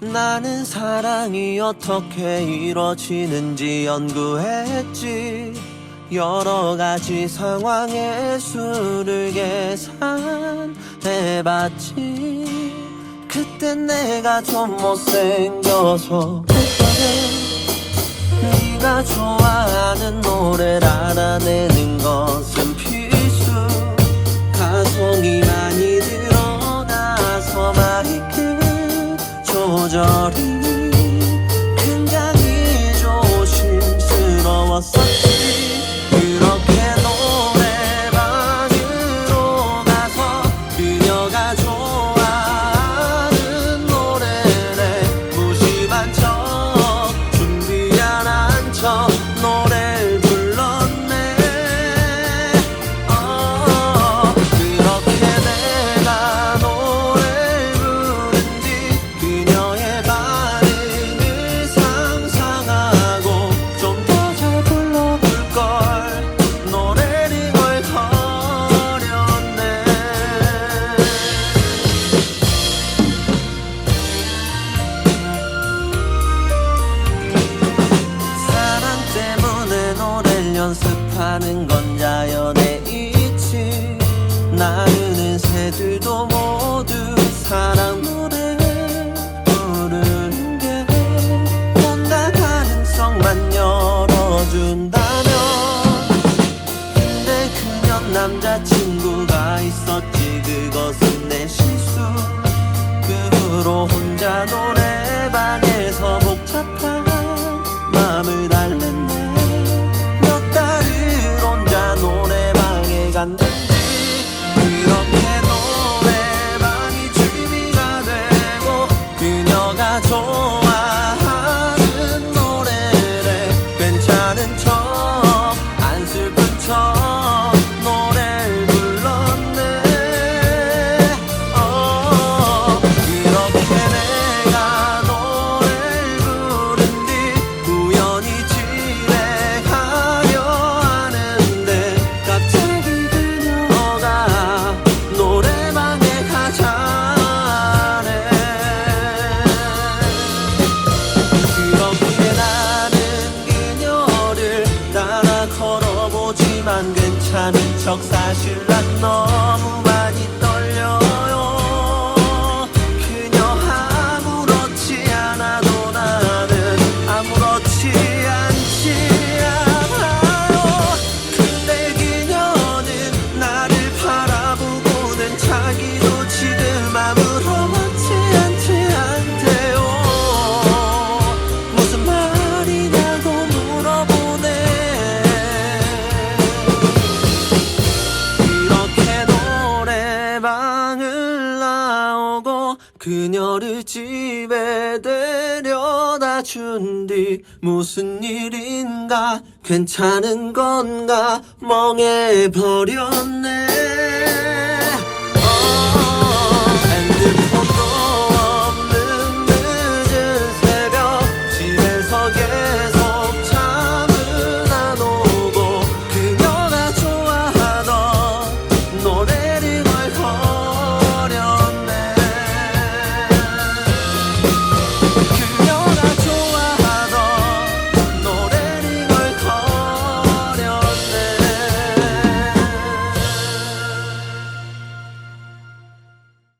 나는 사랑이 어떻게 이뤄지는지 연구했지. 여러 가지 상황의 수를 계산해봤지. 그땐 내가 좀 못생겨서 그때는 네가 좋아하는 노래를 알아내는 거 জড় 하는 건 자연의 이치. 나르는 새들도 모두 사랑 노래 부르는 게 뭔가 가능성만 열어준다면. 근데 그년 남자친구 and 하지만 괜찮은 척 사실 난 너무 그녀를 집에 데려다 준 뒤 무슨 일인가? 괜찮은 건가? 멍해버렸네.